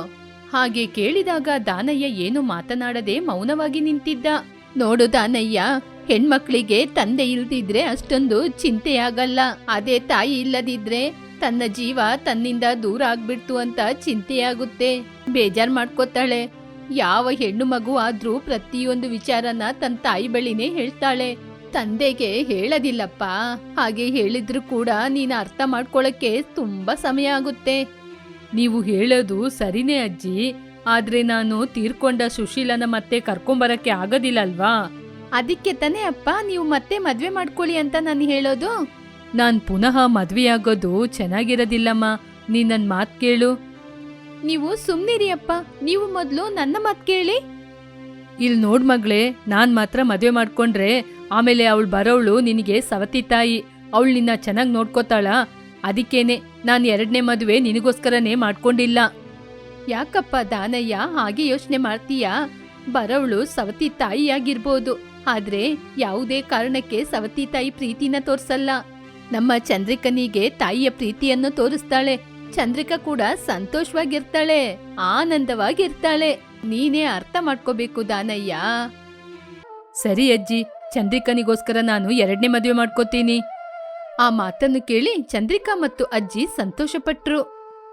ಹಾಗೆ ಕೇಳಿದಾಗ ದಾನಯ್ಯ ಏನು ಮಾತನಾಡದೆ ಮೌನವಾಗಿ ನಿಂತಿದ್ದ. ನೋಡು ದಾನಯ್ಯ, ಹೆಣ್ಮಕ್ಳಿಗೆ ತಂದೆ ಇಲ್ದಿದ್ರೆ ಅಷ್ಟೊಂದು ಚಿಂತೆ ಆಗಲ್ಲ ಅದೇ ತಾಯಿ ಇಲ್ಲದಿದ್ರೆ ತನ್ನ ಜೀವ ತನ್ನಿಂದ ದೂರ ಆಗ್ಬಿಡ್ತು ಅಂತ ಚಿಂತೆಯಾಗುತ್ತೆ. ಬೇಜಾರ್ ಮಾಡ್ಕೋತಾಳೆ. ಯಾವ ಹೆಣ್ಣು ಮಗು ಆದ್ರೂ ಪ್ರತಿಯೊಂದು ವಿಚಾರನ ತನ್ನ ತಾಯಿ ಬಳಿನೇ ಹೇಳ್ತಾಳೆ. ತಂದೆಗೆ ಹೇಳದಿಲ್ಲಪ್ಪ. ಹಾಗೆ ಹೇಳಿದ್ರು ಕೂಡ ನೀನು ಅರ್ಥ ಮಾಡ್ಕೊಳಕ್ಕೆ ತುಂಬಾ ಸಮಯ ಆಗುತ್ತೆ. ನೀವು ಹೇಳೋದು ಸರಿನೇ ಅಜ್ಜಿ. ಆದ್ರೆ ನಾನು ತೀರ್ಕೊಂಡ ಸುಶೀಲನ ಮತ್ತೆ ಕರ್ಕೊಂಬರಕ್ಕೆ ಆಗೋದಿಲ್ಲ ಅಲ್ವಾ ಅದಕ್ಕೆ ತಾನೇ ಅಪ್ಪ ನೀವು ಮತ್ತೆ ಮದ್ವೆ ಮಾಡ್ಕೊಳ್ಳಿ ಅಂತ ನಾನು ಹೇಳೋದು. ನಾನ್ ಪುನಃ ಮದ್ವೆಯಾಗೋದು ಚೆನ್ನಾಗಿರೋದಿಲ್ಲಮ್ಮ. ನೀ ನನ್ ಮಾತ್ ಕೇಳು. ನೀವು ಸುಮ್ನಿರಿ ಅಪ್ಪ. ನೀವು ಮೊದ್ಲು ನನ್ನ ಮಾತ್ ಕೇಳಿ. ಇಲ್ಲಿ ನೋಡ್ ಮಗಳೇ ನಾನ್ ಮಾತ್ರ ಮದ್ವೆ ಮಾಡ್ಕೊಂಡ್ರೆ ಆಮೇಲೆ ಅವಳು ಬರೋವಳು ನಿನಗೆ ಸವತಿ ತಾಯಿ. ಅವಳು ನಿನ್ನ ಚೆನ್ನಾಗಿ ನೋಡ್ಕೋತಾಳ. ಅದಕ್ಕೇನೆ ನಾನು ಎರಡನೇ ಮದುವೆ ನಿನಗೋಸ್ಕರನೇ ಮಾಡ್ಕೊಂಡಿಲ್ಲ. ಯಾಕಪ್ಪ ದಾನಯ್ಯ, ಹಾಗೆ ಯೋಚನೆ ಮಾಡ್ತೀಯಾ? ಬರವಳು ಸವತಿ ತಾಯಿಯಾಗಿರ್ಬೋದು. ಆದ್ರೆ ಯಾವುದೇ ಕಾರಣಕ್ಕೆ ಸವತಿ ತಾಯಿ ಪ್ರೀತಿನ ತೋರ್ಸಲ್ಲ. ನಮ್ಮ ಚಂದ್ರಿಕನಿಗೆ ತಾಯಿಯ ಪ್ರೀತಿಯನ್ನು ತೋರಿಸ್ತಾಳೆ. ಚಂದ್ರಿಕಾ ಕೂಡ ಸಂತೋಷವಾಗಿರ್ತಾಳೆ, ಆನಂದವಾಗಿರ್ತಾಳೆ. ನೀನೇ ಅರ್ಥ ಮಾಡ್ಕೋಬೇಕು ದಾನಯ್ಯ. ಸರಿ ಅಜ್ಜಿ ಚಂದ್ರಿಕನಿಗೋಸ್ಕರ ನಾನು ಎರಡನೇ ಮದುವೆ ಮಾಡ್ಕೋತೀನಿ. ಆ ಮಾತನ್ನು ಕೇಳಿ ಚಂದ್ರಿಕಾ ಮತ್ತು ಅಜ್ಜಿ ಸಂತೋಷಪಟ್ರು.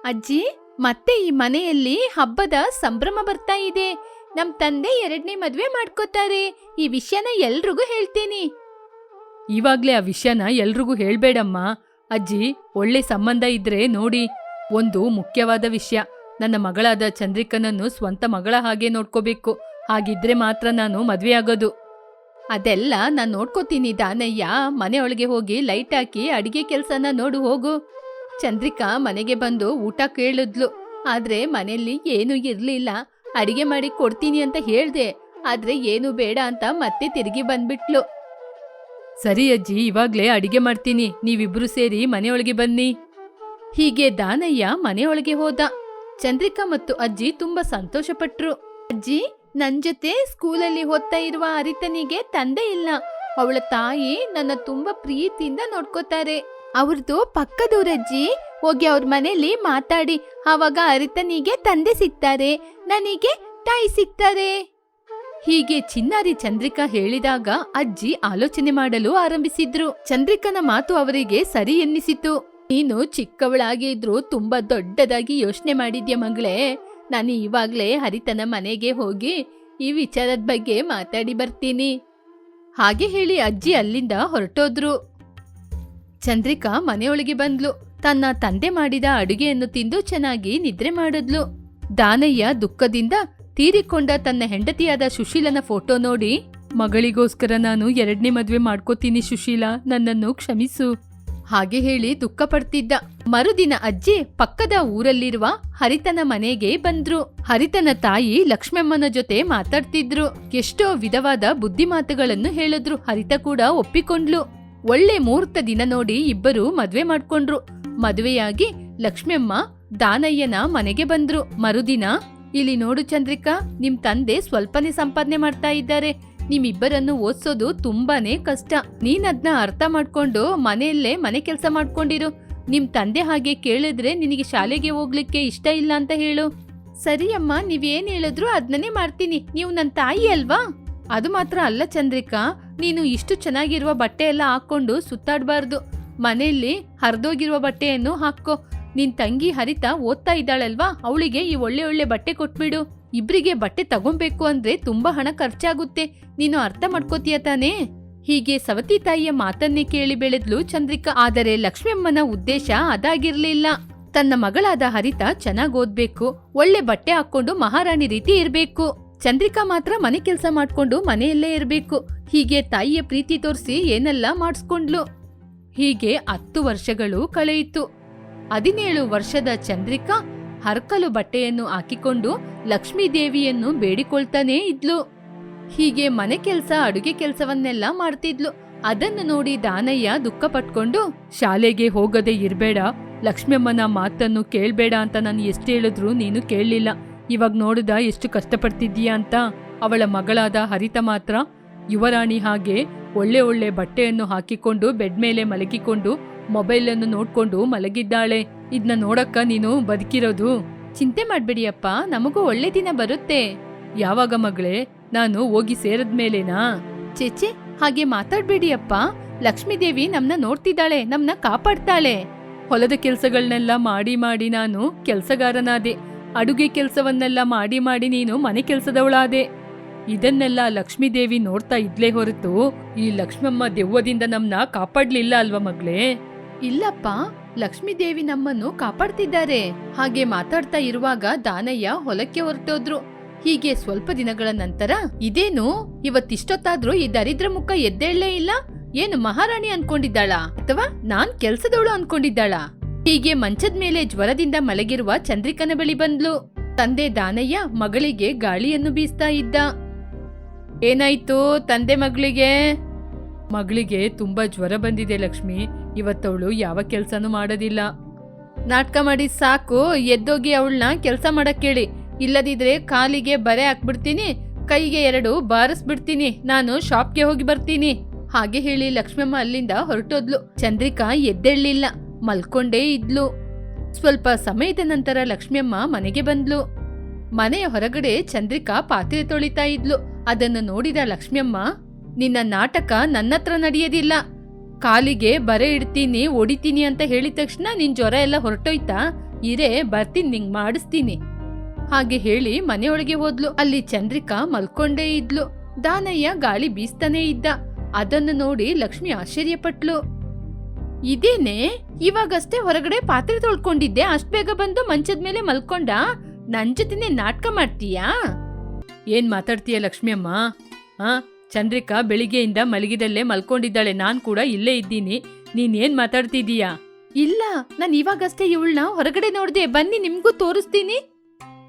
ಅಜ್ಜಿ, ಮತ್ತೆ ಈ ಮನೆಯಲ್ಲಿ ಹಬ್ಬದ ಸಂಭ್ರಮ ಬರ್ತಾ ಇದೆ. ನಮ್ ತಂದೆ ಎರಡನೇ ಮದ್ವೆ ಮಾಡ್ಕೋತಾರೆ. ಈ ವಿಷಯನ ಎಲ್ರಿಗೂ ಹೇಳ್ತೀನಿ. ಇವಾಗ್ಲೇ ಆ ವಿಷಯನ ಎಲ್ರಿಗೂ ಹೇಳ್ಬೇಡಮ್ಮ. ಅಜ್ಜಿ, ಒಳ್ಳೆ ಸಂಬಂಧ ಇದ್ರೆ ನೋಡಿ. ಒಂದು ಮುಖ್ಯವಾದ ವಿಷಯ. ನನ್ನ ಮಗಳಾದ ಚಂದ್ರಿಕನನ್ನು ಸ್ವಂತ ಮಗಳ ಹಾಗೆ ನೋಡ್ಕೋಬೇಕು. ಹಾಗಿದ್ರೆ ಮಾತ್ರ ನಾನು ಮದ್ವೆ ಆಗೋದು ಅದೆಲ್ಲ ನಾನ್ ನೋಡ್ಕೋತೀನಿ ದಾನಯ್ಯ. ಮನೆಯೊಳಗೆ ಹೋಗಿ ಲೈಟ್ ಹಾಕಿ ಅಡಿಗೆ ಕೆಲ್ಸನ ನೋಡು, ಹೋಗು. ಚಂದ್ರಿಕಾ ಮನೆಗೆ ಬಂದು ಊಟ ಕೇಳಿದ್ಲು. ಆದ್ರೆ ಮನೆಯಲ್ಲಿ ಏನೂ ಇರ್ಲಿಲ್ಲ. ಅಡಿಗೆ ಮಾಡಿ ಕೊಡ್ತೀನಿ ಅಂತ ಹೇಳ್ದೆ. ಆದ್ರೆ ಏನು ಬೇಡ ಅಂತ ಮತ್ತೆ ತಿರುಗಿ ಬಂದ್ಬಿಟ್ಲು. ಸರಿ ಅಜ್ಜಿ, ಇವಾಗ್ಲೇ ಅಡಿಗೆ ಮಾಡ್ತೀನಿ. ನೀವಿಬ್ರು ಸೇರಿ ಮನೆಯೊಳಗೆ ಬನ್ನಿ. ಹೀಗೆ ದಾನಯ್ಯ ಮನೆಯೊಳಗೆ ಹೋದ. ಚಂದ್ರಿಕಾ ಮತ್ತು ಅಜ್ಜಿ ತುಂಬಾ ಸಂತೋಷಪಟ್ರು. ಅಜ್ಜಿ? ನನ್ ಜೊತೆ ಸ್ಕೂಲಲ್ಲಿ ಓದ್ತಾ ಇರುವ ಅರಿತನಿಗೆ ತಂದೆ ಇಲ್ಲ. ಅವಳ ತಾಯಿ ನನ್ನ ತುಂಬಾ ಪ್ರೀತಿಯಿಂದ ನೋಡ್ಕೋತಾರೆ. ಅವ್ರದ್ದು ಪಕ್ಕದೂರಜ್ಜಿ ಹೋಗಿ ಅವ್ರ ಮನೇಲಿ ಮಾತಾಡಿ, ಆವಾಗ ಅರಿತನಿಗೆ ತಂದೆ ಸಿಗ್ತಾರೆ, ನನಗೆ ತಾಯಿ ಸಿಗ್ತಾರೆ. ಹೀಗೆ ಚಿನ್ನಾರಿ ಚಂದ್ರಿಕಾ ಹೇಳಿದಾಗ ಅಜ್ಜಿ ಆಲೋಚನೆ ಮಾಡಲು ಆರಂಭಿಸಿದ್ರು. ಚಂದ್ರಿಕನ ಮಾತು ಅವರಿಗೆ ಸರಿ ಎನ್ನಿಸಿತು. ನೀನು ಚಿಕ್ಕವಳಾಗಿ ಇದ್ರೂ ತುಂಬಾ ದೊಡ್ಡದಾಗಿ ಯೋಚನೆ ಮಾಡಿದ್ಯಾ ಮಗಳೇ? ನಾನು ಇವಾಗಲೇ ಹರಿತನ ಮನೆಗೆ ಹೋಗಿ ಈ ವಿಚಾರದ ಬಗ್ಗೆ ಮಾತಾಡಿ ಬರ್ತೀನಿ. ಹಾಗೆ ಹೇಳಿ ಅಜ್ಜಿ ಅಲ್ಲಿಂದ ಹೊರಟೋದ್ರು. ಚಂದ್ರಿಕಾ ಮನೆಯೊಳಗೆ ಬಂದ್ಲು. ತನ್ನ ತಂದೆ ಮಾಡಿದ ಅಡುಗೆಯನ್ನು ತಿಂದು ಚೆನ್ನಾಗಿ ನಿದ್ರೆ ಮಾಡಿದ್ಲು. ದಾನಯ್ಯ ದುಃಖದಿಂದ ತೀರಿಕೊಂಡ ತನ್ನ ಹೆಂಡತಿಯಾದ ಸುಶೀಲನ ಫೋಟೋ ನೋಡಿ, ಮಗಳಿಗೋಸ್ಕರ ನಾನು ಎರಡನೇ ಮದುವೆ ಮಾಡ್ಕೋತೀನಿ ಸುಶೀಲ, ನನ್ನನ್ನು ಕ್ಷಮಿಸು. ಹಾಗೆ ಹೇಳಿ ದುಃಖ ಪಡ್ತಿದ್ದ. ಮರುದಿನ ಅಜ್ಜಿ ಪಕ್ಕದ ಊರಲ್ಲಿರುವ ಹರಿತನ ಮನೆಗೆ ಬಂದ್ರು. ಹರಿತನ ತಾಯಿ ಲಕ್ಷ್ಮಮ್ಮನ ಜೊತೆ ಮಾತಾಡ್ತಿದ್ರು. ಎಷ್ಟೋ ವಿಧವಾದ ಬುದ್ಧಿ ಮಾತುಗಳನ್ನು ಹೇಳಿದ್ರು. ಹರಿತ ಕೂಡ ಒಪ್ಪಿಕೊಂಡ್ಲು. ಒಳ್ಳೆ ಮುಹೂರ್ತ ದಿನ ನೋಡಿ ಇಬ್ಬರು ಮದ್ವೆ ಮಾಡ್ಕೊಂಡ್ರು. ಮದುವೆಯಾಗಿ ಲಕ್ಷ್ಮಮ್ಮ ದಾನಯ್ಯನ ಮನೆಗೆ ಬಂದ್ರು. ಮರುದಿನ, ಇಲ್ಲಿ ನೋಡು ಚಂದ್ರಿಕಾ, ನಿಮ್ ತಂದೆ ಸ್ವಲ್ಪನೇ ಸಂಪಾದನೆ ಮಾಡ್ತಾ ಇದ್ದಾರೆ. ನಿಮ್ಮಿಬ್ಬರನ್ನು ಓದ್ಸೋದು ತುಂಬಾನೇ ಕಷ್ಟ. ನೀನ್ ಅದ್ನ ಅರ್ಥ ಮಾಡ್ಕೊಂಡು ಮನೆಯಲ್ಲೇ ಮನೆ ಕೆಲಸ ಮಾಡ್ಕೊಂಡಿರು. ನಿಮ್ ತಂದೆ ಹಾಗೆ ಕೇಳಿದ್ರೆ ನಿನಗೆ ಶಾಲೆಗೆ ಹೋಗ್ಲಿಕ್ಕೆ ಇಷ್ಟ ಇಲ್ಲ ಅಂತ ಹೇಳು. ಸರಿ ಅಮ್ಮ, ನೀವೇನ್ ಹೇಳಿದ್ರು ಅದನ್ನೇ ಮಾಡ್ತೀನಿ. ನೀವು ನನ್ನ ತಾಯಿ ಅಲ್ವಾ? ಅದು ಮಾತ್ರ ಅಲ್ಲ ಚಂದ್ರಿಕಾ, ನೀನು ಇಷ್ಟು ಚೆನ್ನಾಗಿರುವ ಬಟ್ಟೆ ಎಲ್ಲ ಹಾಕೊಂಡು ಸುತ್ತಾಡಬಾರ್ದು. ಮನೆಯಲ್ಲಿ ಹರಿದೋಗಿರುವ ಬಟ್ಟೆಯನ್ನು ಹಾಕೋ. ನಿನ್ ತಂಗಿ ಹರಿತಾ ಓದ್ತಾ ಇದ್ದಾಳಲ್ವಾ? ಅವಳಿಗೆ ಈ ಒಳ್ಳೆ ಒಳ್ಳೆ ಬಟ್ಟೆ ಕೊಟ್ಬಿಡು. ಇಬ್ರಿಗೆ ಬಟ್ಟೆ ತಗೊಬೇಕು ಅಂದ್ರೆ ತುಂಬಾ ಹಣ ಖರ್ಚಾಗುತ್ತೆ. ನೀನು ಅರ್ಥ ಮಾಡ್ಕೋತೀಯ ತಾನೇ? ಹೀಗೆ ಸವತಿ ತಾಯಿಯ ಮಾತನ್ನೇ ಕೇಳಿ ಬೆಳೆದ್ಲು ಚಂದ್ರಿಕಾ. ಆದರೆ ಲಕ್ಷ್ಮಿಯಮ್ಮನ ಉದ್ದೇಶ ಅದಾಗಿರ್ಲಿಲ್ಲ. ತನ್ನ ಮಗಳಾದ ಹರಿತ ಚೆನ್ನಾಗ್ ಓದ್ಬೇಕು. ಒಳ್ಳೆ ಬಟ್ಟೆ ಹಾಕೊಂಡು ಮಹಾರಾಣಿ ರೀತಿ ಇರ್ಬೇಕು. ಚಂದ್ರಿಕಾ ಮಾತ್ರ ಮನೆ ಕೆಲಸ ಮಾಡ್ಕೊಂಡು ಮನೆಯಲ್ಲೇ ಇರ್ಬೇಕು. ಹೀಗೆ ತಾಯಿಯ ಪ್ರೀತಿ ತೋರಿಸಿ ಏನೆಲ್ಲ ಮಾಡಿಸ್ಕೊಂಡ್ಲು? ಹೀಗೆ ಹತ್ತು ವರ್ಷಗಳು ಕಳೆಯಿತು. ಹದಿನೇಳು ವರ್ಷದ ಚಂದ್ರಿಕಾ ಹರ್ಕಲು ಬಟ್ಟೆಯನ್ನು ಹಾಕಿಕೊಂಡು ಲಕ್ಷ್ಮೀ ದೇವಿಯನ್ನು ಬೇಡಿಕೊಳ್ತಾನೇ ಇದ್ಲು. ಹೀಗೆ ಮನೆ ಕೆಲಸ, ಅಡುಗೆ ಕೆಲ್ಸವನ್ನೆಲ್ಲ ಮಾಡ್ತಿದ್ಲು. ಅದನ್ನು ನೋಡಿ ದಾನಯ್ಯ ದುಃಖ ಪಟ್ಕೊಂಡು, ಶಾಲೆಗೆ ಹೋಗದೆ ಇರ್ಬೇಡ ಲಕ್ಷ್ಮಿಯಮ್ಮನ ಮಾತನ್ನು ಕೇಳ್ಬೇಡ ಅಂತ ನಾನು ಎಷ್ಟು ಹೇಳಿದ್ರು ನೀನು ಕೇಳಲಿಲ್ಲ. ಇವಾಗ ನೋಡಿದ ಎಷ್ಟು ಕಷ್ಟಪಡ್ತಿದ್ದೀಯಾ ಅಂತ. ಅವಳ ಮಗಳಾದ ಹರಿತ ಮಾತ್ರ ಯುವರಾಣಿ ಹಾಗೆ ಒಳ್ಳೆ ಒಳ್ಳೆ ಬಟ್ಟೆಯನ್ನು ಹಾಕಿಕೊಂಡು ಬೆಡ್ ಮೇಲೆ ಮಲಗಿಕೊಂಡು ಮೊಬೈಲನ್ನು ನೋಡ್ಕೊಂಡು ಮಲಗಿದ್ದಾಳೆ. ಇದನ್ನ ನೋಡಕ್ಕ ನೀನು ಬದುಕಿರೋದು. ಚಿಂತೆ ಮಾಡ್ಬೇಡಿಯಪ್ಪ, ನಮಗೂ ಒಳ್ಳೆ ದಿನ ಬರುತ್ತೆ. ಯಾವಾಗ ಮಗಳೇ, ನಾನು ಹೋಗಿ ಸೇರದ್ಮೇಲೆನಾ ಚೇಚೆ ಹಾಗೆ ಮಾತಾಡ್ಬೇಡಿಯಪ್ಪ. ಲಕ್ಷ್ಮೀದೇವಿ ನಮ್ನ ನೋಡ್ತಿದ್ದಾಳೆ, ನಮ್ನ ಕಾಪಾಡ್ತಾಳೆ. ಹೊಲದ ಕೆಲಸಗಳನ್ನೆಲ್ಲ ಮಾಡಿ ಮಾಡಿ ನಾನು ಕೆಲ್ಸಗಾರನಾದೆ. ಅಡುಗೆ ಕೆಲ್ಸವನ್ನೆಲ್ಲ ಮಾಡಿ ಮಾಡಿ ನೀನು ಮನೆ ಕೆಲ್ಸದವಳಾದೆ. ಇದನ್ನೆಲ್ಲ ಲಕ್ಷ್ಮೀದೇವಿ ನೋಡ್ತಾ ಇದ್ಲೇ ಹೊರತು ಈ ಲಕ್ಷ್ಮಮ್ಮ ದೆವ್ವದಿಂದ ನಮ್ನ ಕಾಪಾಡ್ಲಿಲ್ಲ ಅಲ್ವಾ ಮಗಳೇ? ಇಲ್ಲಪ್ಪ, ಲಕ್ಷ್ಮೀದೇವಿ ನಮ್ಮನ್ನು ಕಾಪಾಡ್ತಿದ್ದಾರೆ. ಹಾಗೆ ಮಾತಾಡ್ತಾ ಇರುವಾಗ ದಾನಯ್ಯ ಹೊಲಕ್ಕೆ ಹೊರಟೋದ್ರು. ಹೀಗೆ ಸ್ವಲ್ಪ ದಿನಗಳ ನಂತರ ಇದೇನು? ಇವತ್ತಿಷ್ಟೊತ್ತಾದ್ರೂ ಈ ದರಿದ್ರ ಮುಖ ಎದ್ದೇಳಲೇ ಇಲ್ಲ? ಏನು ಮಹಾರಾಣಿ ಅನ್ಕೊಂಡಿದ್ದಾಳ? ಅಥವಾ ನಾನ್ ಕೆಲ್ಸದವಳು ಅನ್ಕೊಂಡಿದ್ದಾಳ? ಹೀಗೆ ಮಂಚದ ಮೇಲೆ ಜ್ವರದಿಂದ ಮಲಗಿರುವ ಚಂದ್ರಿಕನ ಬಳಿ ಬಂದ್ಲು. ತಂದೆ ದಾನಯ್ಯ ಮಗಳಿಗೆ ಗಾಳಿಯನ್ನು ಬೀಸ್ತಾ ಇದ್ದ. ಏನಾಯ್ತು ತಂದೆ ಮಗಳಿಗೆ? ಮಗಳಿಗೆ ತುಂಬಾ ಜ್ವರ ಬಂದಿದೆ ಲಕ್ಷ್ಮಿ. ಇವತ್ತವಳು ಯಾವ ಕೆಲಸನೂ ಮಾಡೋದಿಲ್ಲ. ನಾಟಕ ಮಾಡಿ ಸಾಕು, ಎದ್ದೋಗಿ ಅವಳನ್ನ ಕೆಲಸ ಮಾಡಕ್ ಕೇಳಿ. ಇಲ್ಲದಿದ್ರೆ ಕಾಲಿಗೆ ಬರೆ ಹಾಕ್ಬಿಡ್ತೀನಿ, ಕೈಗೆ ಎರಡು ಬಾರಿಸ್ಬಿಡ್ತೀನಿ, ನಾನು ಶಾಪ್ಗೆ ಹೋಗಿ ಬರ್ತೀನಿ. ಹಾಗೆ ಹೇಳಿ ಲಕ್ಷ್ಮಮ್ಮ ಅಲ್ಲಿಂದ ಹೊರಟೋದ್ಲು. ಚಂದ್ರಿಕಾ ಎದ್ದೇಳಲಿಲ್ಲ, ಮಲ್ಕೊಂಡೇ ಇದ್ಲು. ಸ್ವಲ್ಪ ಸಮಯದ ನಂತರ ಲಕ್ಷ್ಮಿಯಮ್ಮ ಮನೆಗೆ ಬಂದ್ಲು. ಮನೆಯ ಹೊರಗಡೆ ಚಂದ್ರಿಕಾ ಪಾತ್ರೆ ತೊಳಿತಾ ಇದ್ಲು. ಅದನ್ನು ನೋಡಿದ ಲಕ್ಷ್ಮಿಯಮ್ಮ ನಿನ್ನ ನಾಟಕ ನನ್ನತ್ರ ನಡೆಯೋದಿಲ್ಲ. ಕಾಲಿಗೆ ಬರೆ ಇಡ್ತೀನಿ ಹೊಡಿತೀನಿ ಅಂತ ಹೇಳಿದ ತಕ್ಷಣ ನಿನ್ ಜ್ವರ ಎಲ್ಲ ಹೊರಟೋಯ್ತಾ? ಇರೇ, ಬರ್ತೀನಿ, ನಿಂಗ್ ಮಾಡಿಸ್ತೀನಿ. ಹಾಗೆ ಹೇಳಿ ಮನೆಯೊಳಗೆ ಹೋದ್ಲು. ಅಲ್ಲಿ ಚಂದ್ರಿಕಾ ಮಲ್ಕೊಂಡೇ ಇದ್ಲು. ದಾನಯ್ಯ ಗಾಳಿ ಬೀಸ್ತಾನೆ ಇದ್ದ. ಅದನ್ನು ನೋಡಿ ಲಕ್ಷ್ಮಿ ಆಶ್ಚರ್ಯಪಟ್ಲು. ಇದೇನೆ? ಇವಾಗಷ್ಟೇ ಹೊರಗಡೆ ಪಾತ್ರೆ ತೊಳ್ಕೊಂಡಿದ್ದೆ. ಅಷ್ಟ್ ಬೇಗ ಬಂದು ಮಂಚದ ಮೇಲೆ ಮಲ್ಕೊಂಡ. ನನ್ ಜೊತೆನೆ ನಾಟಕ ಮಾಡ್ತೀಯಾ? ಏನ್ ಮಾತಾಡ್ತೀಯ ಲಕ್ಷ್ಮಿ ಅಮ್ಮ ಹಾ? ಚಂದ್ರಿಕಾ ಬೆಳಿಗ್ಗೆಯಿಂದ ಮಲಗಿದಲ್ಲೇ ಮಲ್ಕೊಂಡಿದ್ದಾಳೆ. ನಾನ್ ಕೂಡ ಇಲ್ಲೇ ಇದ್ದೀನಿ. ನೀನೇನ್ ಮಾತಾಡ್ತಿದೀಯಾ? ಇಲ್ಲ, ನಾನು ಇವಾಗಷ್ಟೇ ಇವಳನ್ನ ಹೊರಗಡೆ ನೋಡಿದೆ. ಬನ್ನಿ, ನಿಮ್ಗೂ ತೋರಿಸ್ತೀನಿ.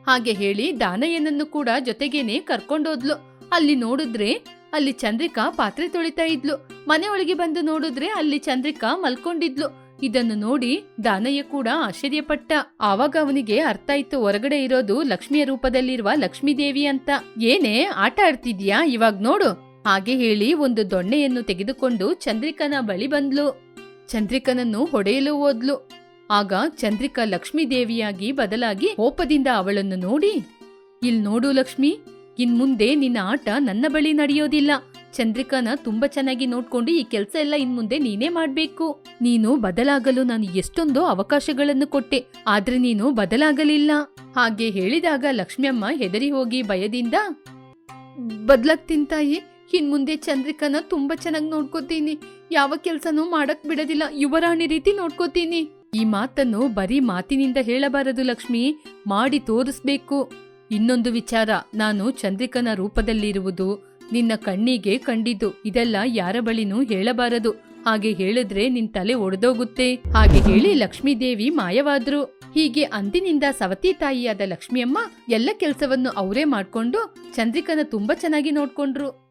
ಹಾಗೆ ಹೇಳಿ ದಾನಯ್ಯನನ್ನು ಕೂಡ ಜೊತೆಗೇನೆ ಕರ್ಕೊಂಡೋದ್ಲು. ಅಲ್ಲಿ ನೋಡಿದ್ರೆ, ಅಲ್ಲಿ ಚಂದ್ರಿಕಾ ಪಾತ್ರೆ ತೊಳಿತಾ ಇದ್ಲು. ಮನೆಯೊಳಗೆ ಬಂದು ನೋಡಿದ್ರೆ ಅಲ್ಲಿ ಚಂದ್ರಿಕಾ ಮಲ್ಕೊಂಡಿದ್ಲು. ಇದನ್ನು ನೋಡಿ ದಾನಯ್ಯ ಕೂಡ ಆಶ್ಚರ್ಯಪಟ್ಟ. ಆವಾಗ ಅವನಿಗೆ ಅರ್ಥ ಆಯ್ತು ಹೊರಗಡೆ ಇರೋದು ಲಕ್ಷ್ಮಿಯ ರೂಪದಲ್ಲಿರುವ ಲಕ್ಷ್ಮೀದೇವಿ ಅಂತ. ಏನೇ, ಆಟ ಆಡ್ತಿದ್ಯಾ? ಇವಾಗ ನೋಡು. ಹಾಗೆ ಹೇಳಿ ಒಂದು ದೊಣ್ಣೆಯನ್ನು ತೆಗೆದುಕೊಂಡು ಚಂದ್ರಿಕನ ಬಳಿ ಬಂದ್ಲು. ಚಂದ್ರಿಕನನ್ನು ಹೊಡೆಯಲು ಹೋದ್ಲು. ಆಗ ಚಂದ್ರಿಕಾ ಲಕ್ಷ್ಮೀ ದೇವಿಯಾಗಿ ಬದಲಾಗಿ ಕೋಪದಿಂದ ಅವಳನ್ನು ನೋಡಿ, ಇಲ್ ನೋಡು ಲಕ್ಷ್ಮಿ, ಇನ್ ಮುಂದೆ ನಿನ್ನ ಆಟ ನನ್ನ ಬಳಿ ನಡೆಯೋದಿಲ್ಲ. ಚಂದ್ರಿಕಾನ ತುಂಬಾ ಚೆನ್ನಾಗಿ ನೋಡ್ಕೊಂಡು ಈ ಕೆಲ್ಸ ಎಲ್ಲ ಇನ್ ಮುಂದೆ ನೀನೇ ಮಾಡ್ಬೇಕು. ನೀನು ಬದಲಾಗಲು ನಾನು ಎಷ್ಟೊಂದು ಅವಕಾಶಗಳನ್ನು ಕೊಟ್ಟೆ, ಆದ್ರೆ ನೀನು ಬದಲಾಗಲಿಲ್ಲ. ಹಾಗೆ ಹೇಳಿದಾಗ ಲಕ್ಷ್ಮಿಯಮ್ಮ ಹೆದರಿ ಹೋಗಿ ಭಯದಿಂದ, ಬದಲಾಗ್ತೀನಿ ತಾಯಿ ಇನ್ ಮುಂದೆ ಚಂದ್ರಿಕಾನ ತುಂಬಾ ಚೆನ್ನಾಗಿ ನೋಡ್ಕೋತೀನಿ. ಯಾವ ಕೆಲ್ಸನೂ ಮಾಡಕ್ ಬಿಡೋದಿಲ್ಲ. ಯುವರಾಣಿ ರೀತಿ ನೋಡ್ಕೋತೀನಿ. ಈ ಮಾತನ್ನು ಬರೀ ಮಾತಿನಿಂದ ಹೇಳಬಾರದು ಲಕ್ಷ್ಮಿ. ಮಾಡಿ ತೋರಿಸ್ಬೇಕು. ಇನ್ನೊಂದು ವಿಚಾರ. ನಾನು ಚಂದ್ರಿಕನ ರೂಪದಲ್ಲಿರುವುದು ನಿನ್ನ ಕಣ್ಣಿಗೆ ಕಂಡಿದ್ದು. ಇದೆಲ್ಲ ಯಾರ ಬಳಿನೂ ಹೇಳಬಾರದು. ಹಾಗೆ ಹೇಳಿದ್ರೆ ನಿನ್ ತಲೆ ಒಡೆದೋಗುತ್ತೆ. ಹಾಗೆ ಹೇಳಿ ಲಕ್ಷ್ಮೀದೇವಿ ಮಾಯವಾದ್ರು. ಹೀಗೆ ಅಂದಿನಿಂದ ಸವತಿ ತಾಯಿಯಾದ ಲಕ್ಷ್ಮಿಯಮ್ಮ ಎಲ್ಲ ಕೆಲಸವನ್ನು ಅವರೇ ಮಾಡ್ಕೊಂಡು ಚಂದ್ರಿಕನ ತುಂಬಾ ಚೆನ್ನಾಗಿ ನೋಡ್ಕೊಂಡ್ರು.